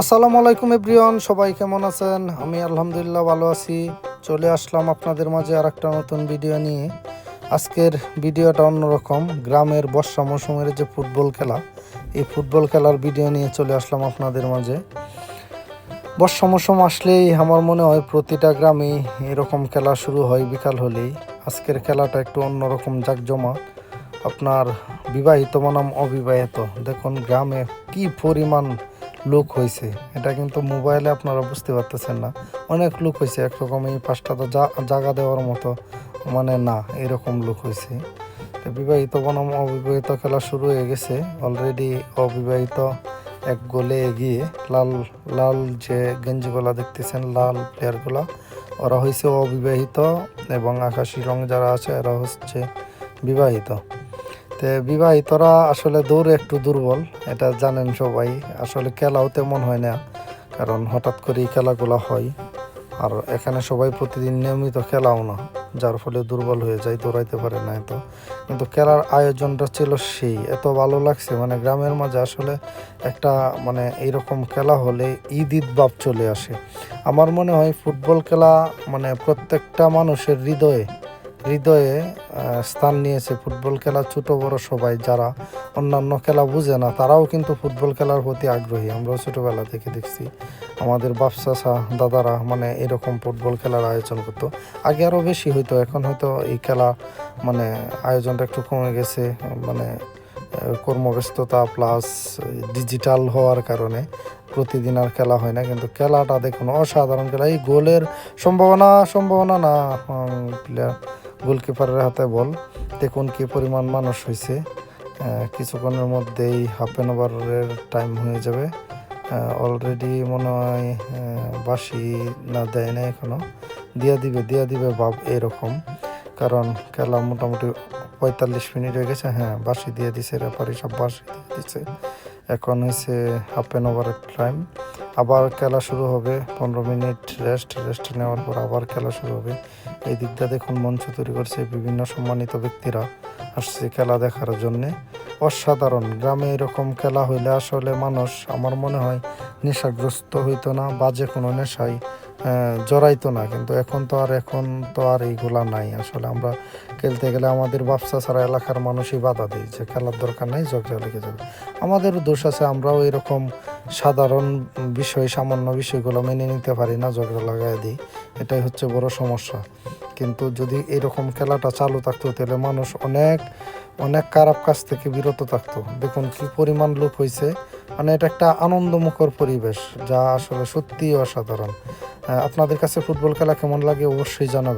আসসালামু আলাইকুম এভরিওয়ান, সবাই কেমন আছেন? আমি আলহামদুলিল্লাহ ভালো আছি। চলে আসলাম আপনাদের মাঝে আর একটা নতুন ভিডিও নিয়ে। আজকের ভিডিওটা অন্যরকম, গ্রামের বর্ষা মৌসুমের যে ফুটবল খেলা, এই ফুটবল খেলার ভিডিও নিয়ে চলে আসলাম আপনাদের মাঝে। বর্ষা মৌসুম আসলেই আমার মনে হয় প্রতিটা গ্রামে এরকম খেলা শুরু হয় বিকাল হলেই। আজকের খেলাটা একটু অন্যরকম জাকজমা আপনার বিবাহিত বনাম অবিবাহিত। দেখুন, গ্রামে কি পরিমাণ লোক হয়েছে এটা কিন্তু মোবাইলে আপনারা বুঝতে পারতেছেন না। অনেক লুক হয়েছে একরকম এই পাঁচটা তো জায়গা দেওয়ার মতো। মানে না, এরকম লুক হয়েছে বিবাহিত বনাম অবিবাহিত খেলা শুরু হয়ে গেছে। অলরেডি অবিবাহিত এক গোলে এগিয়ে লাল লাল যে গেঞ্জিগুলা দেখতেছেন, লাল প্লেয়ারগুলা, ওরা হয়েছে অবিবাহিত এবং আকাশি রং যারা আছে, এরা হচ্ছে বিবাহিত। তে বিবাহিতরা আসলে দৌড়ে একটু দুর্বল, এটা জানেন সবাই। আসলে খেলাও তেমন হয় না, কারণ হঠাৎ করে এই খেলাগুলো হয়। আর এখানে সবাই প্রতিদিন নিয়মিত খেলাও না, যার ফলে দুর্বল হয়ে যায়, দৌড়াইতে পারে না এত। কিন্তু খেলার আয়োজনটা ছিল সেই, এত ভালো লাগছে মানে গ্রামের মাঝে আসলে একটা মানে এইরকম খেলা হলে ঈদ ঈদ ভাব চলে আসে। আমার মনে হয় ফুটবল খেলা মানে প্রত্যেকটা মানুষের হৃদয়ে হৃদয়ে স্থান নিয়েছে ফুটবল খেলা ছোট বড় সবাই, যারা অন্যান্য খেলা বুঝে না, তারাও কিন্তু ফুটবল খেলার প্রতি আগ্রহী। আমরাও ছোটোবেলা থেকে দেখছি আমাদের বাপসাসা দাদারা মানে এরকম ফুটবল খেলার আয়োজন করতো। আগে আরও বেশি হইতো, এখন হয়তো এই খেলা মানে আয়োজনটা একটু কমে গেছে মানে কর্মব্যস্ততা প্লাস ডিজিটাল হওয়ার কারণে প্রতিদিন আর খেলা হয় না, কিন্তু খেলাটা দেখুন, অসাধারণ খেলা। এই গোলের সম্ভাবনা সম্ভাবনা না প্লেয়ার গোলকিপারের হাতে বল। দেখুন কি পরিমাণ মানুষ হয়েছে কিছুক্ষণের মধ্যেই হাফ অ্যান ওভারের টাইম হয়ে যাবে। অলরেডি মনে হয় বাসি না দেয় না এখনও দিয়া দিবে দিয়া দিবে ভাব এরকম। কারণ খেলা মোটামুটি পঁয়তাল্লিশ মিনিট হয়ে গেছে। হ্যাঁ বাসি দিয়ে দিছে রেফারি সব বাসি দিয়ে দিছে। এখন হয়েছে হাফ অ্যান ওভারের টাইম আবার খেলা শুরু হবে। পনেরো মিনিট রেস্ট রেস্ট নেওয়ার পর আবার খেলা শুরু হবে। এই দিকটা দেখুন মঞ্চ তৈরি করছে বিভিন্ন সম্মানিত ব্যক্তিরা আসছে খেলা দেখার জন্যে। অসাধারণ। গ্রামে এরকম খেলা হইলে আসলে মানুষ, আমার মনে হয়, নেশাগ্রস্ত হইতো না বাজে কোনো নেশায় জড়াইতো না। কিন্তু এখন তো আর, এখন তো আর এইগুলা নাই। আসলে আমরা খেলতে গেলে আমাদের ব্যবসা ছাড়া এলাকার মানুষই বাধা দেয় যে খেলার দরকার নাই, ঝগড়া লেগে যাবে। আমাদেরও দোষ আছে, আমরাও এরকম সাধারণ বিষয়, সামান্য বিষয়গুলো মেনে নিতে পারি না ঝগড়া লাগাই দিই। এটাই হচ্ছে বড় সমস্যা। কিন্তু যদি এরকম খেলাটা চালু থাকতো, তাহলে মানুষ অনেক অনেক খারাপ কাজ থেকে বিরত থাকতো। দেখুন কি পরিমাণ লোক হয়েছে মানে এটা একটা আনন্দমুখর পরিবেশ, যা আসলে সত্যিই অসাধারণ। আপনাদের কাছে ফুটবল খেলা কেমন লাগে অবশ্যই জানাবেন।